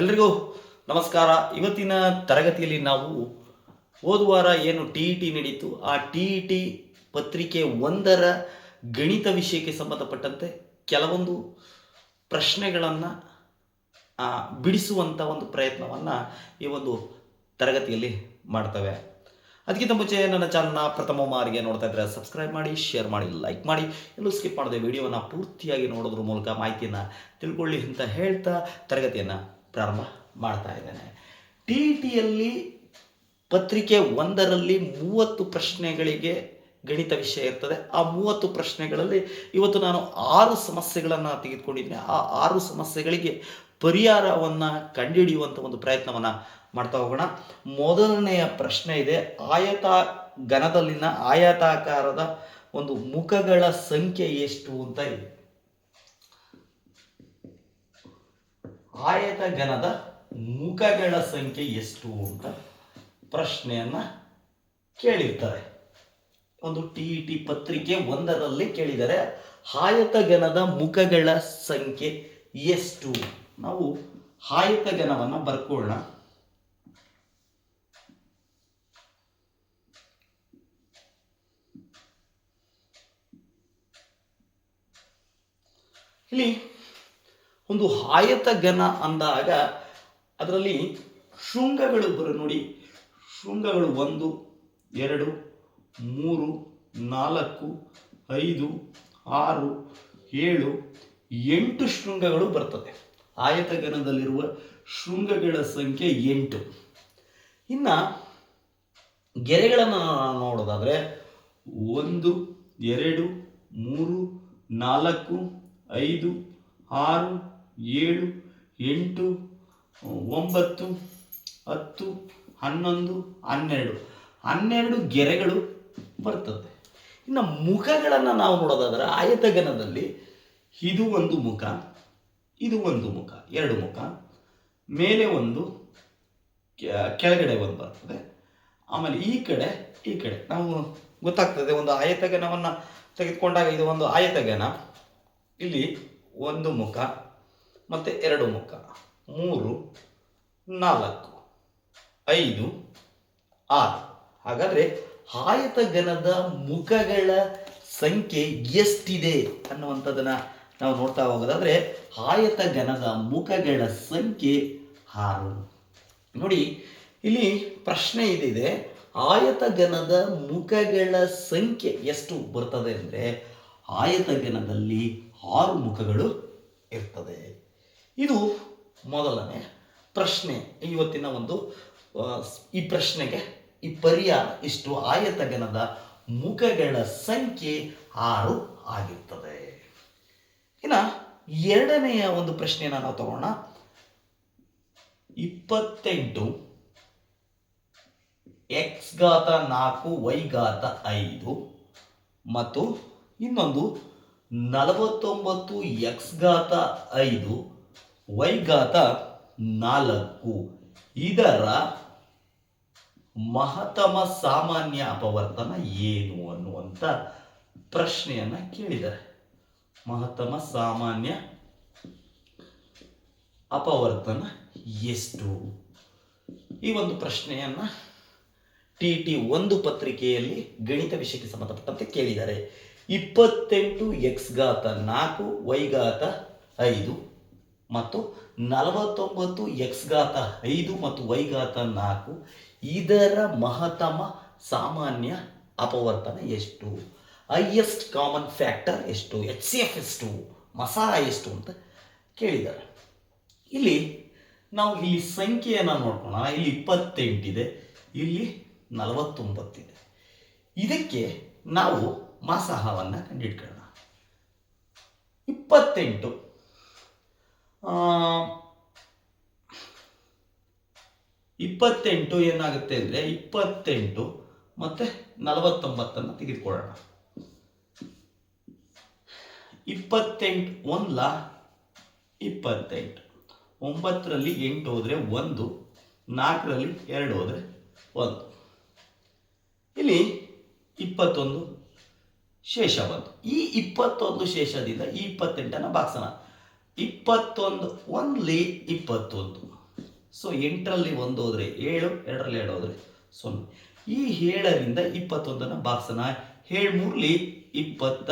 ಎಲ್ರಿಗೂ ನಮಸ್ಕಾರ. ಇವತ್ತಿನ ತರಗತಿಯಲ್ಲಿ ನಾವು ಹೋದ ವಾರ ಏನು ಟಿ ಇ ಟಿ ನಡೀತು, ಆ ಟಿ ಇ ಟಿ ಪತ್ರಿಕೆ ಒಂದರ ಗಣಿತ ವಿಷಯಕ್ಕೆ ಸಂಬಂಧಪಟ್ಟಂತೆ ಕೆಲವೊಂದು ಪ್ರಶ್ನೆಗಳನ್ನು ಬಿಡಿಸುವಂಥ ಒಂದು ಪ್ರಯತ್ನವನ್ನು ಈ ಒಂದು ತರಗತಿಯಲ್ಲಿ ಮಾಡ್ತವೆ. ಅದಕ್ಕಿಂತ ಮುಂಚೆ ನನ್ನ ಚಾನಲ್ನ ಪ್ರಥಮ ಮಾರಿಗೆ ನೋಡ್ತಾ ಇದ್ದರೆ ಸಬ್ಸ್ಕ್ರೈಬ್ ಮಾಡಿ ಶೇರ್ ಮಾಡಿ ಲೈಕ್ ಮಾಡಿ, ಎಲ್ಲೂ ಸ್ಕಿಪ್ ಮಾಡದೆ ವಿಡಿಯೋವನ್ನು ಪೂರ್ತಿಯಾಗಿ ನೋಡೋದ್ರ ಮೂಲಕ ಮಾಹಿತಿಯನ್ನು ತಿಳ್ಕೊಳ್ಳಿ ಅಂತ ಹೇಳ್ತಾ ತರಗತಿಯನ್ನು ಪ್ರಾರಂಭ ಮಾಡ್ತಾ ಇದ್ದೇನೆ. ಟಿ ಟಿಯಲ್ಲಿ ಪತ್ರಿಕೆ ಒಂದರಲ್ಲಿ ಮೂವತ್ತು ಪ್ರಶ್ನೆಗಳಿಗೆ ಗಣಿತ ವಿಷಯ ಇರ್ತದೆ. ಆ ಮೂವತ್ತು ಪ್ರಶ್ನೆಗಳಲ್ಲಿ ಇವತ್ತು ನಾನು ಆರು ಸಮಸ್ಯೆಗಳನ್ನು ತೆಗೆದುಕೊಂಡಿದ್ದೀನಿ. ಆ ಆರು ಸಮಸ್ಯೆಗಳಿಗೆ ಪರಿಹಾರವನ್ನು ಕಂಡುಹಿಡಿಯುವಂಥ ಒಂದು ಪ್ರಯತ್ನವನ್ನು ಮಾಡ್ತಾ ಹೋಗೋಣ. ಮೊದಲನೆಯ ಪ್ರಶ್ನೆ ಇದೆ. ಆಯತ ಘನದಲ್ಲಿನ ಆಯತಾಕಾರದ ಒಂದು ಮುಖಗಳ ಸಂಖ್ಯೆ ಎಷ್ಟು ಅಂತ ಇದೆ. ಆಯತ ಘನದ ಮುಖಗಳ ಸಂಖ್ಯೆ ಎಷ್ಟು ಅಂತ ಪ್ರಶ್ನೆಯನ್ನ ಕೇಳಿರ್ತಾರೆ. ಒಂದು ಟಿ ಇ ಟಿ ಪತ್ರಿಕೆ ಒಂದರಲ್ಲಿ ಕೇಳಿದರೆ ಆಯತ ಘನದ ಮುಖಗಳ ಸಂಖ್ಯೆ ಎಷ್ಟು? ನಾವು ಆಯತ ಘನವನ್ನು ಬರ್ಕೊಳ್ಳೋಣ. ಇಲ್ಲಿ ಒಂದು ಆಯತ ಘನ ಅಂದಾಗ ಅದರಲ್ಲಿ ಶೃಂಗಗಳು ಬರ ನೋಡಿ. ಶೃಂಗಗಳು ಒಂದು, ಎರಡು, ಮೂರು, ನಾಲ್ಕು, ಐದು, ಆರು, ಏಳು, ಎಂಟು ಶೃಂಗಗಳು ಬರ್ತದೆ. ಆಯತಗನದಲ್ಲಿರುವ ಶೃಂಗಗಳ ಸಂಖ್ಯೆ ಎಂಟು. ಇನ್ನು ಗೆರೆಗಳನ್ನು ನೋಡೋದಾದರೆ ಒಂದು, ಎರಡು, ಮೂರು, ನಾಲ್ಕು, ಐದು, ಆರು ಏಳು, ಎಂಟು, ಒಂಬತ್ತು, ಹತ್ತು, ಹನ್ನೊಂದು, ಹನ್ನೆರಡು. ಹನ್ನೆರಡು ಗೆರೆಗಳು ಬರ್ತದೆ. ಇನ್ನು ಮುಖಗಳನ್ನು ನಾವು ನೋಡೋದಾದರೆ ಆಯತಗನದಲ್ಲಿ ಇದು ಒಂದು ಮುಖ, ಇದು ಒಂದು ಮುಖ, ಎರಡು ಮುಖ, ಮೇಲೆ ಒಂದು ಕೆಳಗಡೆ ಒಂದು ಬರ್ತದೆ. ಆಮೇಲೆ ಈ ಕಡೆ ಈ ಕಡೆ. ನಾವು ಗೊತ್ತಾಗ್ತದೆ ಒಂದು ಆಯತಗನವನ್ನು ತೆಗೆದುಕೊಂಡಾಗ ಇದು ಒಂದು ಆಯತಗನ ಇಲ್ಲಿ ಒಂದು ಮುಖ ಮತ್ತು ಎರಡು ಮುಖ. ಮೂರು, ನಾಲ್ಕು, ಐದು, ಆರು. ಹಾಗಾದರೆ ಆಯತಘನದ ಮುಖಗಳ ಸಂಖ್ಯೆ ಎಷ್ಟಿದೆ ಅನ್ನುವಂಥದ್ದನ್ನು ನಾವು ನೋಡ್ತಾ ಹೋಗೋದಾದರೆ ಆಯತಘನದ ಮುಖಗಳ ಸಂಖ್ಯೆ ಆರು. ನೋಡಿ, ಇಲ್ಲಿ ಪ್ರಶ್ನೆ ಇದಿದೆ ಆಯತಘನದ ಮುಖಗಳ ಸಂಖ್ಯೆ ಎಷ್ಟು ಬರ್ತದೆ ಅಂದರೆ ಆಯತಘನದಲ್ಲಿ ಆರು ಮುಖಗಳು ಇರ್ತದೆ. ಇದು ಮೊದಲನೇ ಪ್ರಶ್ನೆ ಇವತ್ತಿನ ಒಂದು ಈ ಪ್ರಶ್ನೆಗೆ ಈ ಪರಿಹಾರ ಇಷ್ಟು ಆಯತಘನದ ಮುಖಗಳ ಸಂಖ್ಯೆ ಆರು ಆಗಿರ್ತದೆ. ಇನ್ನು ಎರಡನೆಯ ಒಂದು ಪ್ರಶ್ನೆಯನ್ನು ನಾವು ತಗೋಣ. ಇಪ್ಪತ್ತೆಂಟು ಎಕ್ಸ್ ಘಾತ ನಾಲ್ಕು ವೈ ಘಾತ ಐದು ಮತ್ತು ಇನ್ನೊಂದು ನಲವತ್ತೊಂಬತ್ತು ಎಕ್ಸ್ ಘಾತ ಐದು ವೈ ಘಾತ ನಾಲ್ಕು. ಇದರ ಮಹತಮ ಸಾಮಾನ್ಯ ಅಪವರ್ತನ ಏನು ಅನ್ನುವಂಥ ಪ್ರಶ್ನೆಯನ್ನು ಕೇಳಿದ್ದಾರೆ. ಮಹತಮ ಸಾಮಾನ್ಯ ಅಪವರ್ತನ ಎಷ್ಟು? ಈ ಒಂದು ಪ್ರಶ್ನೆಯನ್ನು ಟಿ ಟಿ ಒಂದು ಪತ್ರಿಕೆಯಲ್ಲಿ ಗಣಿತ ವಿಷಯಕ್ಕೆ ಸಂಬಂಧಪಟ್ಟಂತೆ ಕೇಳಿದ್ದಾರೆ. ಇಪ್ಪತ್ತೆಂಟು ಎಕ್ಸ್ ಘಾತ ನಾಲ್ಕು, ವೈಘಾತ ಐದು. ಮತ್ತು ನಲವತ್ತೊಂಬತ್ತು ಎಕ್ಸ್ ಘಾತ ಐದು ಮತ್ತು ವೈ ಘಾತ ನಾಲ್ಕು, ಇದರ ಮಹತ್ತಮ ಸಾಮಾನ್ಯ ಅಪವರ್ತನ ಎಷ್ಟು? ಹೈಯೆಸ್ಟ್ ಕಾಮನ್ ಫ್ಯಾಕ್ಟರ್ ಎಷ್ಟು? ಎಚ್ ಸಿ ಎಫ್ ಎಷ್ಟು? ಮಸಾಲ ಎಷ್ಟು ಅಂತ ಕೇಳಿದ್ದಾರೆ. ಇಲ್ಲಿ ನಾವು ಇಲ್ಲಿ ಸಂಖ್ಯೆಯನ್ನು ನೋಡ್ಕೋಣ ಇಲ್ಲಿ ಇಪ್ಪತ್ತೆಂಟಿದೆ ಇಲ್ಲಿ ನಲವತ್ತೊಂಬತ್ತಿದೆ ಇದಕ್ಕೆ ನಾವು ಮಸಾಹವನ್ನು ಕಂಡುಹಿಡ್ಕೊಳ್ಳೋಣ. ಇಪ್ಪತ್ತೆಂಟು. ಇಪ್ಪತ್ತೆಂಟು ಏನಾಗುತ್ತೆ ಅಂದರೆ ಇಪ್ಪತ್ತೆಂಟು ಮತ್ತೆ ನಲವತ್ತೊಂಬತ್ತನ್ನು ತೆಗೆದುಕೊಳ್ಳೋಣ. ಇಪ್ಪತ್ತೆಂಟು ಒಂದ್ಲ, ಇಪ್ಪತ್ತೆಂಟು. ಒಂಬತ್ತರಲ್ಲಿ ಎಂಟು ಹೋದರೆ ಒಂದು, ನಾಲ್ಕರಲ್ಲಿ ಎರಡು ಹೋದರೆ ಒಂದು. ಇಲ್ಲಿ ಇಪ್ಪತ್ತೊಂದು ಶೇಷ ಬಂತು. ಈ ಇಪ್ಪತ್ತೊಂದು ಶೇಷದಿಂದ ಈ ಇಪ್ಪತ್ತೆಂಟನ್ನು ಬಾಕ್ಸೋಣ ಇಪ್ಪತ್ತೊಂದು ಒನ್ಲಿ ಇಪ್ಪತ್ತೊಂದು. ಸೊ ಎಂಟರಲ್ಲಿ ಒಂದು ಹೋದರೆ ಏಳು, ಎರಡರಲ್ಲಿ ಎರಡು ಹೋದರೆ ಸೊನ್ನೆ. ಈ ಏಳರಿಂದ ಇಪ್ಪತ್ತೊಂದನ್ನು ಬಾಕ್ಸನ ಮೂರಲಿ ಇಪ್ಪತ್ತ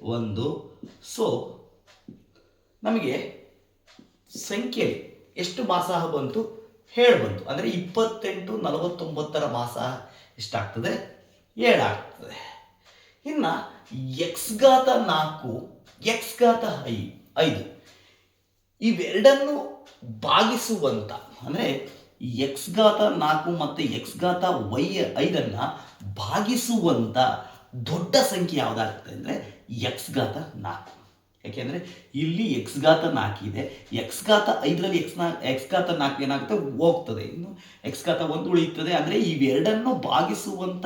ಒಂದು. ಸೊ ನಮಗೆ ಸಂಖ್ಯೆ ಎಷ್ಟು ಮಾಸಾಹ ಬಂತು? ಹೇಳು ಬಂತು. ಅಂದರೆ ಇಪ್ಪತ್ತೆಂಟು, ನಲವತ್ತೊಂಬತ್ತರ ಮಾಸಾಹ ಎಷ್ಟಾಗ್ತದೆ? ಏಳಾಗ್ತದೆ ಇನ್ನು ಎಕ್ಸ್ ಘಾತ ನಾಲ್ಕು ಎಕ್ಸ್ ಘಾತ ಐ, ಐದು. ಇವೆರಡನ್ನು ಭಾಗಿಸುವಂತ, ಅಂದರೆ ಎಕ್ಸ್ ಘಾತ ನಾಲ್ಕು ಮತ್ತು ಎಕ್ಸ್ ಘಾತ ವೈ ಐದನ್ನು ಭಾಗಿಸುವಂತ ದೊಡ್ಡ ಸಂಖ್ಯೆ ಯಾವುದಾಗುತ್ತೆ ಅಂದರೆ ಎಕ್ಸ್ ಘಾತ ನಾಲ್ಕು. ಯಾಕೆಂದರೆ ಇಲ್ಲಿ ಎಕ್ಸ್ ಘಾತ ನಾಲ್ಕಿದೆ ಎಕ್ಸ್ ಘಾತ ಐದರಲ್ಲಿ ಎಕ್ಸ್ ನಾ ಎಕ್ಸ್ ಘಾತ ನಾಲ್ಕು ಏನಾಗುತ್ತೆ, ಹೋಗ್ತದೆ. ಇನ್ನು ಎಕ್ಸ್ ಘಾತ ಒಂದು ಉಳಿಯುತ್ತದೆ, ಅಂದರೆ ಇವೆರಡನ್ನು ಭಾಗಿಸುವಂಥ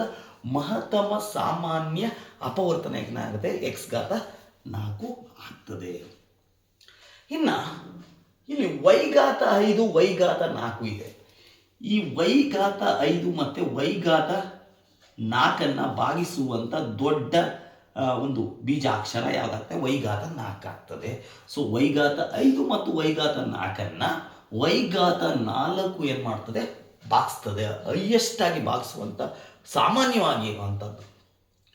ಮಹತ್ತಮ ಸಾಮಾನ್ಯ ಅಪವರ್ತನ ಏನಾಗುತ್ತೆ ಎಕ್ಸ್ ಘಾತ ನಾಲ್ಕು ಆಗ್ತದೆ. ಇನ್ನು ಇಲ್ಲಿ ವೈಘಾತ ಐದು, ವೈಘಾತ ನಾಲ್ಕು ಇದೆ. ಈ ವೈಘಾತ ಐದು ಮತ್ತು ವೈಘಾತ ನಾಲ್ಕನ್ನು ಭಾಗಿಸುವಂಥ ದೊಡ್ಡ ಒಂದು ಬೀಜಾಕ್ಷರ ಯಾವುದಾಗ್ತದೆ? ವೈಘಾತ ನಾಲ್ಕಾಗ್ತದೆ ಸೊ ವೈಘಾತ ಐದು ಮತ್ತು ವೈಘಾತ ನಾಲ್ಕನ್ನು ವೈಘಾತ ನಾಲ್ಕು ಏನು ಮಾಡ್ತದೆ? ಬಾಗಿಸ್ತದೆ ಹೈಯೆಸ್ಟ್ ಆಗಿ ಭಾಗಿಸುವಂಥ ಸಾಮಾನ್ಯವಾಗಿ ಇರುವಂಥದ್ದು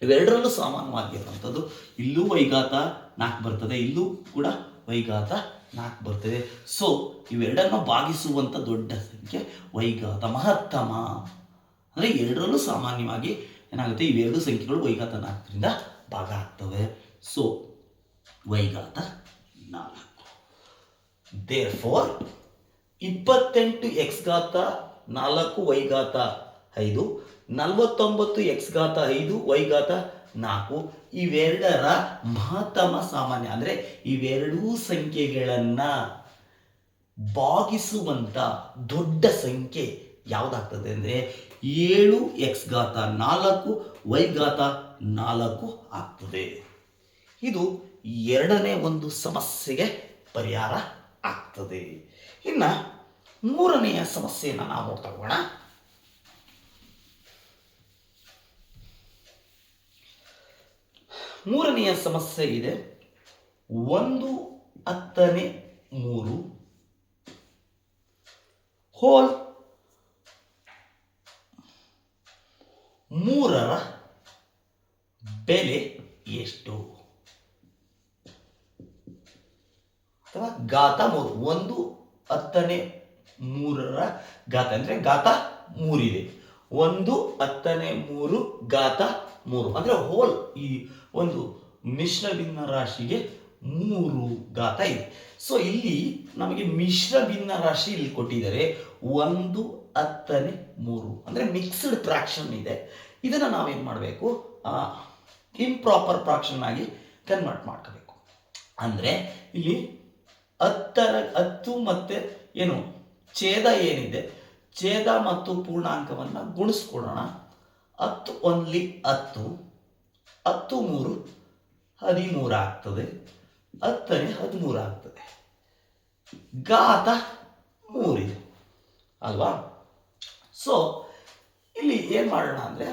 ಇವೆರಡರಲ್ಲೂ ಸಾಮಾನ್ಯವಾಗಿ ಇರುವಂಥದ್ದು ಇಲ್ಲೂ ವೈಘಾತ ನಾಲ್ಕು ಬರ್ತದೆ, ಇಲ್ಲೂ ಕೂಡ ವೈಘಾತ ನಾಲ್ಕು ಬರ್ತದೆ. ಸೊ ಇವೆರಡನ್ನು ಭಾಗಿಸುವಂಥ ದೊಡ್ಡ ಸಂಖ್ಯೆ ವೈಘಾತ ಮಹತ್ತಮ. ಅಂದರೆ ಎರಡರಲ್ಲೂ ಸಾಮಾನ್ಯವಾಗಿ ಏನಾಗುತ್ತೆ? ಇವೆರಡು ಸಂಖ್ಯೆಗಳು ವೈಘಾತ ನಾಲ್ಕರಿಂದ ಭಾಗ ಆಗ್ತವೆ. ಸೊ ವೈಘಾತ ನಾಲ್ಕು. ದೇರ್ ಫೋರ್ ಇಪ್ಪತ್ತೆಂಟು ಎಕ್ಸ್ ಘಾತ ನಾಲ್ಕು, ವೈಘಾತ ಐದು. ನಲವತ್ತೊಂಬತ್ತು ಎಕ್ಸ್ ಘಾತ ಐದು, ವೈಘಾತ ನಾಲ್ಕು. ಇವೆರಡರ ಮಹತ್ತಮ ಸಾಮಾನ್ಯ, ಅಂದರೆ ಇವೆರಡೂ ಸಂಖ್ಯೆಗಳನ್ನು ಭಾಗಿಸುವಂಥ ದೊಡ್ಡ ಸಂಖ್ಯೆ ಯಾವುದಾಗ್ತದೆ ಅಂದರೆ ಏಳು ಎಕ್ಸ್ ಘಾತ ನಾಲ್ಕು ವೈಘಾತ ನಾಲ್ಕು ಆಗ್ತದೆ. ಇದು ಎರಡನೇ ಒಂದು ಸಮಸ್ಯೆಗೆ ಪರಿಹಾರ ಆಗ್ತದೆ. ಇನ್ನು ಮೂರನೆಯ ಸಮಸ್ಯೆಯನ್ನು ನಾವು ನೋಡ್ತಾ ಹೋಗೋಣ. ಮೂರನೆಯ ಸಮಸ್ಯೆ ಇದೆ. ಒಂದು, ಹತ್ತನೇ, ಮೂರು. ಹೋಲ್ ಮೂರರ ಬೆಲೆ ಎಷ್ಟು? ಅಥವಾ ಗಾತ ಮೂರು. ಒಂದು, ಹತ್ತನೇ, ಮೂರರ ಗಾತ ಅಂದರೆ ಗಾತ ಮೂರಿದೆ. ಒಂದು, ಹತ್ತನೇ ಮೂರು ಗಾತ ಮೂರು. ಅಂದರೆ ಹೋಲ್ ಈ ಒಂದು ಮಿಶ್ರ ಭಿನ್ನ ರಾಶಿಗೆ ಮೂರು ಗಾತ ಇದೆ. ಸೊ ಇಲ್ಲಿ ನಮಗೆ ಮಿಶ್ರ ಭಿನ್ನ ರಾಶಿ ಇಲ್ಲಿ ಕೊಟ್ಟಿದ್ದಾರೆ. ಒಂದು, ಹತ್ತನೇ ಮೂರು. ಅಂದರೆ ಮಿಕ್ಸ್ಡ್ ಫ್ರಾಕ್ಷನ್ ಇದೆ. ಇದನ್ನು ನಾವೇನು ಮಾಡಬೇಕು? ಇಂಪ್ರಾಪರ್ ಫ್ರಾಕ್ಷನ್ ಆಗಿ ಕನ್ವರ್ಟ್ ಮಾಡ್ಕೋಬೇಕು. ಅಂದರೆ ಇಲ್ಲಿ ಹತ್ತರ, ಹತ್ತು ಮತ್ತು ಏನು, ಛೇದ ಏನಿದೆ ಛೇದ ಮತ್ತು ಪೂರ್ಣಾಂಕವನ್ನು ಗುಣಿಸ್ಕೊಡೋಣ. ಹತ್ತು ಒನ್ಲಿ ಹತ್ತು ಹತ್ತು ಮೂರು ಹದಿಮೂರು ಆಗ್ತದೆ. ಹತ್ತನೇ ಹದಿಮೂರು ಆಗ್ತದೆ. ಘಾತ ಮೂರಿದೆ ಅಲ್ವಾ? ಸೊ ಇಲ್ಲಿ ಏನು ಮಾಡೋಣ ಅಂದರೆ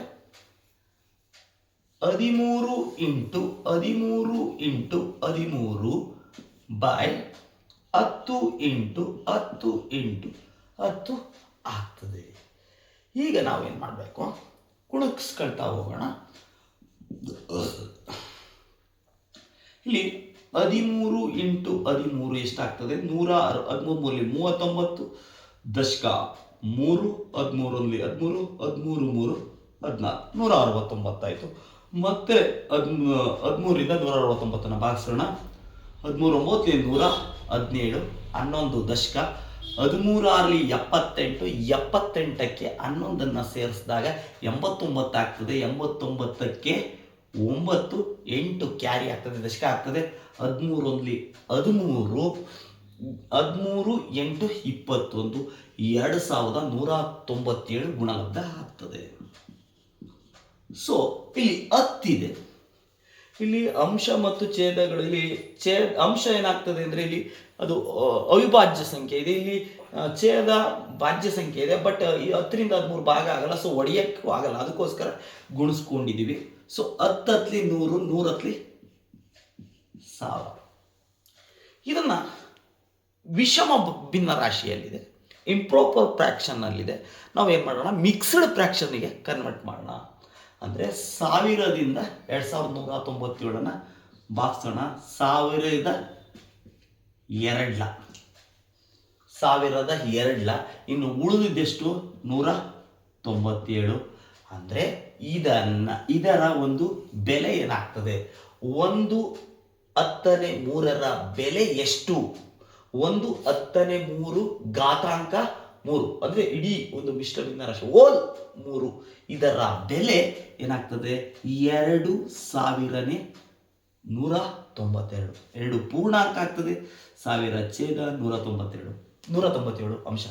ಹದಿಮೂರು ಇಂಟು ಹದಿಮೂರು ಇಂಟು ಹದಿಮೂರು ಬೈ ಹತ್ತು ಇಂಟು ಹತ್ತು ಇಂಟು ಹತ್ತು ಆಗ್ತದೆ. ಈಗ ನಾವೇನು ಮಾಡಬೇಕು? ಕುಣಕ್ಸ್ಕೊಳ್ತಾ ಹೋಗೋಣ. ಇಲ್ಲಿ ಹದಿಮೂರು ಇಂಟು ಹದಿಮೂರು ಎಷ್ಟಾಗ್ತದೆ? ನೂರ ಅರ್ ಹದಿಮೂರು ಮೂರಲ್ಲಿ ಮೂವತ್ತೊಂಬತ್ತು, ದಶಕ ಮೂರು ಹದಿಮೂರಲ್ಲಿ ಹದಿಮೂರು ಹದಿಮೂರು ಮೂರು, ಹದಿನಾಲ್ಕು. ನೂರ ಅರವತ್ತೊಂಬತ್ತಾಯಿತು. ಮತ್ತೆ ಹದಿಮೂ ಹದಿಮೂರಿಂದ ನೂರ ಅರವತ್ತೊಂಬತ್ತನ್ನು ಭಾಗಿಸೋಣ. ಹದಿಮೂರು ಒಂಬತ್ತು ನೂರ ಹದಿನೇಳು, ಹನ್ನೊಂದು ದಶಕ. ಹದಿಮೂರಾರಲ್ಲಿ ಎಪ್ಪತ್ತೆಂಟು, ಎಪ್ಪತ್ತೆಂಟಕ್ಕೆ ಹನ್ನೊಂದನ್ನು ಸೇರಿಸಿದಾಗ ಎಂಬತ್ತೊಂಬತ್ತು ಆಗ್ತದೆ. ಎಂಬತ್ತೊಂಬತ್ತಕ್ಕೆ ಒಂಬತ್ತು, ಎಂಟು ಕ್ಯಾರಿ ಆಗ್ತದೆ, ದಶಕ ಆಗ್ತದೆ. ಹದಿಮೂರೊಂದ್ಲಿ ಹದಿಮೂರು ಹದಿಮೂರು, ಎಂಟು, ಇಪ್ಪತ್ತೊಂದು, ಎರಡು ಸಾವಿರದ ನೂರ ತೊಂಬತ್ತೇಳು ಗುಣಲಬ್ಧ ಆಗ್ತದೆ. ಸೊ ಇಲ್ಲಿ ಹತ್ತಿದೆ. ಇಲ್ಲಿ ಅಂಶ ಮತ್ತು ಛೇದಗಳು ಇಲ್ಲಿ ಛೇ, ಅಂಶ ಏನಾಗ್ತದೆ ಅಂದರೆ ಇಲ್ಲಿ ಅದು ಅವಿಭಾಜ್ಯ ಸಂಖ್ಯೆ ಇದೆ. ಇಲ್ಲಿ ಛೇದ ಭಾಜ್ಯ ಸಂಖ್ಯೆ ಇದೆ ಬಟ್ ಈ ಹತ್ತರಿಂದ ಹದಿಮೂರು ಭಾಗ ಆಗಲ್ಲ ಸೊ ಒಡೆಯಕ್ಕೂ ಆಗಲ್ಲ. ಅದಕ್ಕೋಸ್ಕರ ಗುಣಿಸ್ಕೊಂಡಿದ್ದೀವಿ ಸೊ ಹತ್ತತ್ಲಿ ನೂರು, ನೂರತ್ಲಿ ಸಾವಿರ. ಇದನ್ನು ವಿಷಮ ಭಿನ್ನ ರಾಶಿಯಲ್ಲಿದೆ. ಇಂಪ್ರಾಪರ್ ನಾವು ಏನು ಮಾಡೋಣ? ಮಿಕ್ಸ್ಡ್ ಫ್ರ್ಯಾಕ್ಷನ್ಗೆ ಕನ್ವರ್ಟ್ ಮಾಡೋಣ. ಅಂದರೆ ಸಾವಿರದಿಂದ ಎರಡು ಸಾವಿರದ ನೂರ ತೊಂಬತ್ತೇಳನ್ನು ಭಾಗಿಸೋಣ ಸಾವಿರದ ಎರಡ್ಲ ಸಾವಿರದ ಎರಡ್ಲ ಇನ್ನು ಉಳಿದಿದ್ದೆಷ್ಟು? ನೂರ ತೊಂಬತ್ತೇಳು. ಅಂದರೆ ಇದನ್ನು, ಇದರ ಒಂದು ಬೆಲೆ ಏನಾಗ್ತದೆ? ಒಂದು ಹತ್ತನೇ ಮೂರರ ಬೆಲೆ ಎಷ್ಟು? ಒಂದು ಹತ್ತನೇ ಮೂರು ಘಾತಾಂಕ ಮೂರು. ಅಂದರೆ ಇಡೀ ಒಂದು ಮಿಶ್ರ ಭಿನ್ನರಾಶಿ ಓಲ್ ಮೂರು. ಇದರ ಬೆಲೆ ಏನಾಗ್ತದೆ? ಎರಡು ಸಾವಿರನೇ ನೂರ ತೊಂಬತ್ತೆರಡು. ಎರಡು ಪೂರ್ಣಾಂಕ ಆಗ್ತದೆ. ಸಾವಿರ ಛೇದ ನೂರ ತೊಂಬತ್ತೆರಡು. ನೂರ ತೊಂಬತ್ತೇಳು ಅಂಶ.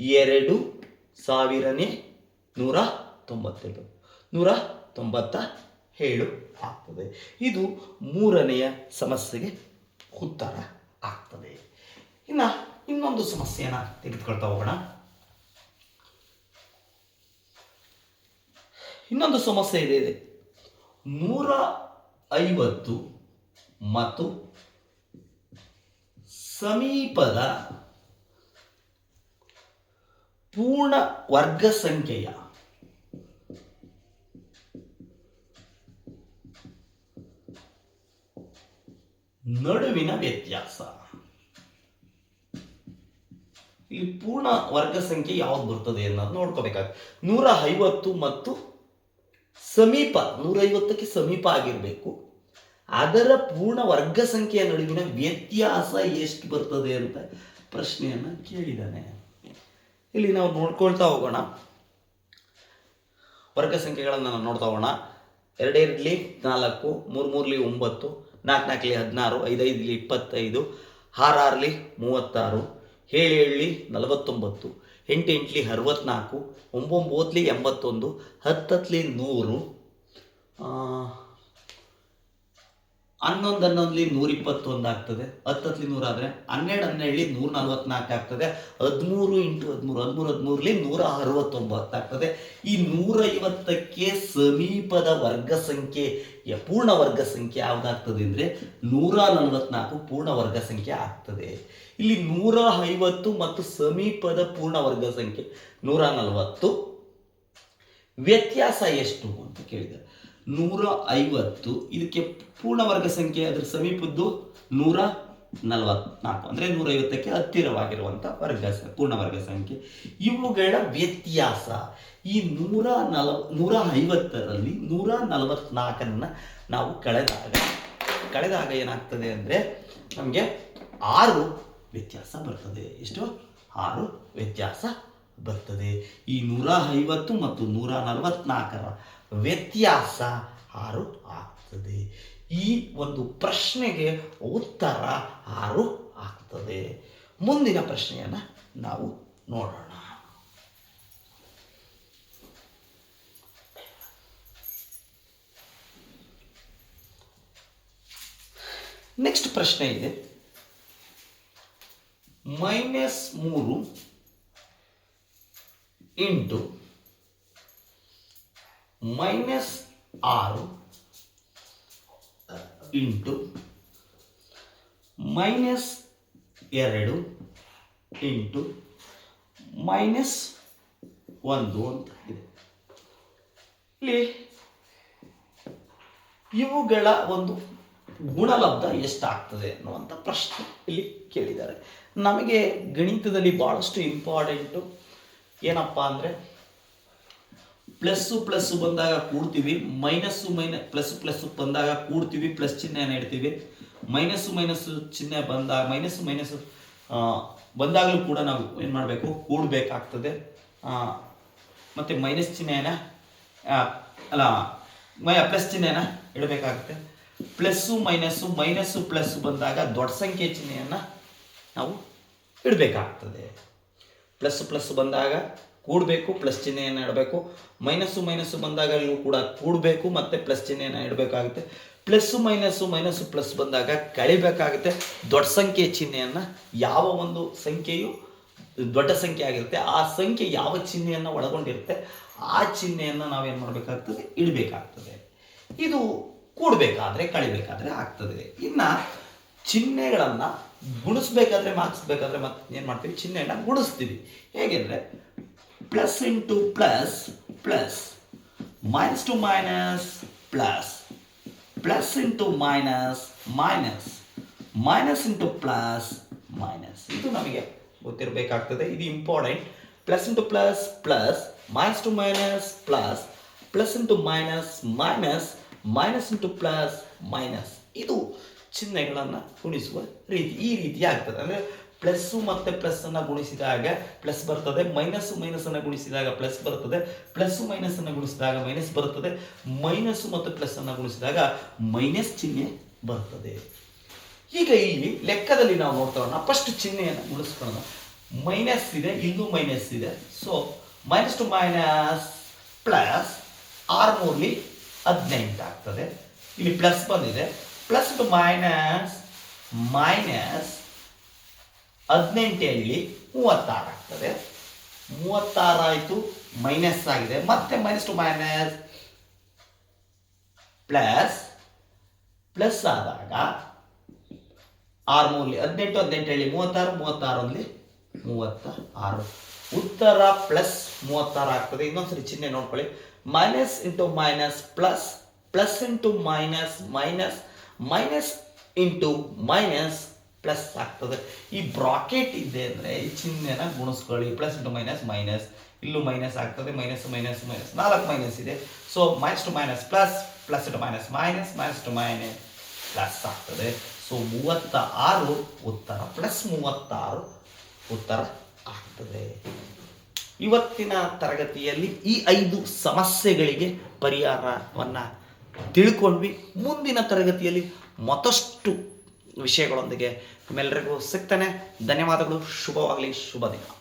ಎರಡು ಸಾವಿರನೇ ನೂರ ತೊಂಬತ್ತೆರಡು. ನೂರ ತೊಂಬತ್ತ ಏಳು ಆಗ್ತದೆ. ಇದು ಮೂರನೆಯ ಸಮಸ್ಯೆಗೆ ಉತ್ತರ ಆಗ್ತದೆ. ಇನ್ನು ಇನ್ನೊಂದು ಸಮಸ್ಯೆಯನ್ನು ತೆಗೆದುಕೊಳ್ತಾ ಹೋಗೋಣ? ಇನ್ನೊಂದು ಸಮಸ್ಯೆ ಇದೆ ಇದೆ. ನೂರ ಐವತ್ತು ಮತ್ತು ಸಮೀಪದ ಪೂರ್ಣ ವರ್ಗ ಸಂಖ್ಯೆಯ ನಡುವಿನ ವ್ಯತ್ಯಾಸ. ಇಲ್ಲಿ ಪೂರ್ಣ ವರ್ಗ ಸಂಖ್ಯೆ ಯಾವ್ದು ಬರ್ತದೆ ಅನ್ನೋದು ನೋಡ್ಕೋಬೇಕಾಗುತ್ತೆ. ನೂರ ಐವತ್ತು ಮತ್ತು ಸಮೀಪ ನೂರೈವತ್ತಕ್ಕೆ ಸಮೀಪ ಆಗಿರಬೇಕು. ಅದರ ಪೂರ್ಣ ವರ್ಗ ಸಂಖ್ಯೆಯ ನಡುವಿನ ವ್ಯತ್ಯಾಸ ಎಷ್ಟು ಬರ್ತದೆ ಅಂತ ಪ್ರಶ್ನೆಯನ್ನು ಕೇಳಿದ್ದಾನೆ ಇಲ್ಲಿ ನಾವು ನೋಡ್ಕೊಳ್ತಾ ಹೋಗೋಣ. ವರ್ಗ ಸಂಖ್ಯೆಗಳನ್ನು ನಾವು ನೋಡ್ತಾ ಹೋಗೋಣ. ಎರಡೆರಡ್ಲಿ ನಾಲ್ಕು ಮೂರು ಮೂರಲಿ ಒಂಬತ್ತು ನಾಲ್ಕು ನಾಲ್ಕಲಿ ಹದಿನಾರು, ಐದೈದಲಿ ಇಪ್ಪತ್ತೈದು, ಆರಾರ್ಲಿ ಮೂವತ್ತಾರು ಏಳು ನಲವತ್ತೊಂಬತ್ತು ಎಂಟು ಎಂಟ್ಲಿ ಅರವತ್ನಾಲ್ಕು ಒಂಬೊಂಬತ್ತಲಿ ಎಂಬತ್ತೊಂದು ಹತ್ತತ್ಲಿ ನೂರು ಹನ್ನೊಂದು ಹನ್ನೊಂದ್ಲಿ ನೂರ ಇಪ್ಪತ್ತೊಂದು ಆಗ್ತದೆ, ಹತ್ತತ್ಲಿ ನೂರ ಆದರೆ ಹನ್ನೆರಡು ಹನ್ನೆರಡು ನೂರ ನಲ್ವತ್ನಾಲ್ಕು ಆಗ್ತದೆ, ಹದಿಮೂರು ಇಂಟು ಹದಿಮೂರು ಹದಿಮೂರು ಹದಿಮೂರಲಿ ನೂರ ಅರವತ್ತೊಂಬತ್ತು ಆಗ್ತದೆ. ಈ ನೂರೈವತ್ತಕ್ಕೆ ಸಮೀಪದ ವರ್ಗ ಸಂಖ್ಯೆ ಪೂರ್ಣ ವರ್ಗ ಸಂಖ್ಯೆ ಯಾವುದಾಗ್ತದೆ ಅಂದರೆ ನೂರ ನಲವತ್ನಾಲ್ಕು ಪೂರ್ಣ ವರ್ಗ ಸಂಖ್ಯೆ ಆಗ್ತದೆ. ಇಲ್ಲಿ ನೂರ ಐವತ್ತು ಮತ್ತು ಸಮೀಪದ ಪೂರ್ಣ ವರ್ಗ ಸಂಖ್ಯೆ ನೂರ ನಲವತ್ತು ವ್ಯತ್ಯಾಸ ಎಷ್ಟು ಅಂತ ಕೇಳಿದ್ದಾರೆ. ನೂರ ಐವತ್ತು ಇದಕ್ಕೆ ಪೂರ್ಣ ವರ್ಗ ಸಂಖ್ಯೆ ಅದರ ಸಮೀಪದ್ದು ನೂರ ನಲವತ್ನಾಲ್ಕು ಅಂದರೆ ನೂರೈವತ್ತಕ್ಕೆ ಹತ್ತಿರವಾಗಿರುವಂಥ ವರ್ಗ ಪೂರ್ಣ ವರ್ಗ ಸಂಖ್ಯೆ. ಇವುಗಳ ವ್ಯತ್ಯಾಸ ಈ ನೂರ ನಲ ನೂರ ಐವತ್ತರಲ್ಲಿ ನೂರ ನಲವತ್ನಾಲ್ಕನ್ನು ನಾವು ಕಳೆದಾಗ ಕಳೆದಾಗ ಏನಾಗ್ತದೆ ಅಂದರೆ ನಮಗೆ ಆರು ವ್ಯತ್ಯಾಸ ಬರ್ತದೆ. ಎಷ್ಟು? ಆರು ವ್ಯತ್ಯಾಸ ಬರ್ತದೆ. ಈ ನೂರ ಐವತ್ತು ಮತ್ತು ನೂರ ನಲವತ್ನಾಲ್ಕರ ವ್ಯತ್ಯಾಸ ಆರು ಆಗ್ತದೆ. ಈ ಒಂದು ಪ್ರಶ್ನೆಗೆ ಉತ್ತರ ಆರು ಆಗ್ತದೆ. ಮುಂದಿನ ಪ್ರಶ್ನೆಯನ್ನು ನಾವು ನೋಡೋಣ. ನೆಕ್ಸ್ಟ್ ಪ್ರಶ್ನೆ ಇದೆ. ಮೈನಸ್ ಮೂರು ಇಂಟು ಮೈನಸ್ ಆರು ಇಂಟು ಮೈನಸ್ ಎರಡು ಇಂಟು ಮೈನಸ್ ಒಂದು ಅಂತ ಇದೆ. ಇಲ್ಲಿ ಇವುಗಳ ಒಂದು ಗುಣಲಬ್ಧ ಎಷ್ಟಾಗ್ತದೆ ಅನ್ನುವಂಥ ಪ್ರಶ್ನೆ ಇಲ್ಲಿ ಕೇಳಿದ್ದಾರೆ. ನಮಗೆ ಗಣಿತದಲ್ಲಿ ಭಾಳಷ್ಟು ಇಂಪಾರ್ಟೆಂಟು ಏನಪ್ಪ ಅಂದರೆ ಪ್ಲಸ್ಸು ಪ್ಲಸ್ಸು ಬಂದಾಗ ಕೂಡ್ತೀವಿ, ಮೈನಸ್ಸು ಮೈನ ಪ್ಲಸ್ ಪ್ಲಸ್ಸು ಬಂದಾಗ ಕೂಡ್ತೀವಿ, ಪ್ಲಸ್ ಚಿಹ್ನೆಯನ್ನು ಇಡ್ತೀವಿ ಮೈನಸ್ಸು ಮೈನಸ್ಸು ಚಿಹ್ನೆ ಬಂದಾಗ ಮೈನಸ್ಸು ಮೈನಸ್ಸು ಬಂದಾಗಲೂ ಕೂಡ ನಾವು ಏನು ಮಾಡಬೇಕು? ಕೂಡಬೇಕಾಗ್ತದೆ. ಮತ್ತು ಮೈನಸ್ ಚಿಹ್ನೆಯನ್ನು ಅಲ್ಲ, ಮೈ, ಪ್ಲಸ್ ಚಿಹ್ನೆಯನ್ನು ಇಡಬೇಕಾಗುತ್ತೆ. ಪ್ಲಸ್ಸು ಮೈನಸ್ಸು ಮೈನಸ್ಸು ಪ್ಲಸ್ ಬಂದಾಗ ದೊಡ್ಡ ಸಂಖ್ಯೆ ಚಿಹ್ನೆಯನ್ನು ನಾವು ಇಡಬೇಕಾಗ್ತದೆ. ಪ್ಲಸ್ ಪ್ಲಸ್ ಬಂದಾಗ ಕೂಡಬೇಕು ಪ್ಲಸ್ ಚಿಹ್ನೆಯನ್ನು ಇಡಬೇಕು. ಮೈನಸ್ಸು ಮೈನಸ್ಸು ಬಂದಾಗಲೂ ಕೂಡ ಕೂಡಬೇಕು ಮತ್ತು ಪ್ಲಸ್ ಚಿಹ್ನೆಯನ್ನು ಇಡಬೇಕಾಗುತ್ತೆ. ಪ್ಲಸ್ಸು ಮೈನಸ್ಸು ಮೈನಸ್ಸು ಪ್ಲಸ್ ಬಂದಾಗ ಕಳಿಬೇಕಾಗುತ್ತೆ. ದೊಡ್ಡ ಸಂಖ್ಯೆ ಚಿಹ್ನೆಯನ್ನು, ಯಾವ ಒಂದು ಸಂಖ್ಯೆಯು ದೊಡ್ಡ ಸಂಖ್ಯೆ ಆಗಿರುತ್ತೆ, ಆ ಸಂಖ್ಯೆ ಯಾವ ಚಿಹ್ನೆಯನ್ನು ಒಳಗೊಂಡಿರುತ್ತೆ, ಆ ಚಿಹ್ನೆಯನ್ನು ನಾವೇನು ಮಾಡಬೇಕಾಗ್ತದೆ? ಇಡಬೇಕಾಗ್ತದೆ. ಇದು ಕೂಡಬೇಕಾದ್ರೆ, ಕಳಿಬೇಕಾದ್ರೆ ಆಗ್ತದೆ. ಇನ್ನು ಚಿಹ್ನೆಗಳನ್ನು ಗುಣಿಸ್ಬೇಕಾದ್ರೆ, ಮಾರ್ಕ್ಸ್ಬೇಕಾದ್ರೆ ಮತ್ತೆ ಏನು ಮಾಡ್ತೀವಿ? ಚಿಹ್ನೆಯನ್ನು ಗುಣಿಸ್ತೀವಿ. ಹೇಗೆಂದರೆ plus into plus plus minus to minus plus plus into minus minus minus into plus minus ಇದು ನಮಗೆ ಗೊತ್ತಿರಬೇಕಾಗ್ತದೆ. ಇದು important plus into plus plus minus to minus plus plus into minus minus minus into plus minus ಇದು ಚಿಹ್ನೆಗಳನ್ನು ಗುಣಿಸುವ ರೀತಿ, ಈ ರೀತಿ ಆಗ್ತದೆ. ಅಂದರೆ ಪ್ಲಸ್ಸು ಮತ್ತು ಪ್ಲಸ್ಸನ್ನು ಗುಣಿಸಿದಾಗ ಪ್ಲಸ್ ಬರ್ತದೆ ಮೈನಸ್ಸು ಮೈನಸನ್ನು ಗುಣಿಸಿದಾಗ ಪ್ಲಸ್ ಬರ್ತದೆ ಪ್ಲಸ್ಸು ಮೈನಸನ್ನು ಗುಣಿಸಿದಾಗ ಮೈನಸ್ ಬರ್ತದೆ ಮೈನಸ್ಸು ಮತ್ತು ಪ್ಲಸ್ಸನ್ನು ಗುಣಿಸಿದಾಗ ಮೈನಸ್ ಚಿಹ್ನೆ ಬರ್ತದೆ. ಈಗ ಇಲ್ಲಿ ಲೆಕ್ಕದಲ್ಲಿ ನಾವು ನೋಡ್ತಾ ಫಸ್ಟ್ ಚಿಹ್ನೆಯನ್ನು ಗುಣಿಸ್ಕೊಳ್ಳೋಣ. ಮೈನಸ್ ಇದೆ, ಇಲ್ಲೂ ಮೈನಸ್ ಇದೆ. So minus to minus plus R ಮೂರ್ಲಿ ಹದಿನೆಂಟು ಆಗ್ತದೆ. ಇಲ್ಲಿ ಪ್ಲಸ್ ಬಂದಿದೆ. ಪ್ಲಸ್ ಟು ಮೈನಸ್ ಮೈನಸ್ ಹದಿನೆಂಟಲ್ಲಿ ಮೂವತ್ತಾರು ಆಗ್ತದೆ. ಮೂವತ್ತಾರು ಆಯಿತು ಮೈನಸ್ ಆಗಿದೆ. ಮತ್ತೆ minus to minus plus plus ಆದಾಗ ಆರು ಮೂರಲಿ, ಹದಿನೆಂಟು ಹದಿನೆಂಟು ಹೇಳಿ ಮೂವತ್ತಾರು ಮೂವತ್ತಾರು. ಅಲ್ಲಿ ಮೂವತ್ತ ಆರು ಉತ್ತರ ಪ್ಲಸ್ ಮೂವತ್ತಾರು ಆಗ್ತದೆ. ಇನ್ನೊಂದ್ಸರಿ ಚಿಹ್ನೆ ನೋಡ್ಕೊಳ್ಳಿ. Minus into minus plus plus into minus minus minus into minus plus ಆಗ್ತದೆ. ಈ ಬ್ರಾಕೆಟ್ ಇದೆ ಅಂದರೆ ಈ ಚಿಹ್ನೆನ ಗುಣಿಸ್ಕೊಳ್ಳಿ. Plus into minus minus. ಇಲ್ಲೂ ಮೈನಸ್ ಆಗ್ತದೆ, ಮೈನಸ್ ಮೈನಸ್ ಮೈನಸ್. ನಾಲ್ಕು ಮೈನಸ್ ಇದೆ. So minus to minus plus plus to minus minus minus to minus plus ಆಗ್ತದೆ. ಸೊ ಮೂವತ್ತ ಆರು ಉತ್ತರ ಪ್ಲಸ್ ಮೂವತ್ತಾರು ಉತ್ತರ ಆಗ್ತದೆ. ಇವತ್ತಿನ ತರಗತಿಯಲ್ಲಿ ಈ ಐದು ಸಮಸ್ಯೆಗಳಿಗೆ ಪರಿಹಾರವನ್ನು ತಿಳ್ಕೊಂಡ್ವಿ. ಮುಂದಿನ ತರಗತಿಯಲ್ಲಿ ಮತ್ತಷ್ಟು ವಿಷಯಗಳೊಂದಿಗೆ ನಿಮ್ಮೆಲ್ಲರಿಗೂ ಸಿಗ್ತಾನೆ. ಧನ್ಯವಾದಗಳು. ಶುಭವಾಗಲಿ. ಶುಭ ದಿನ.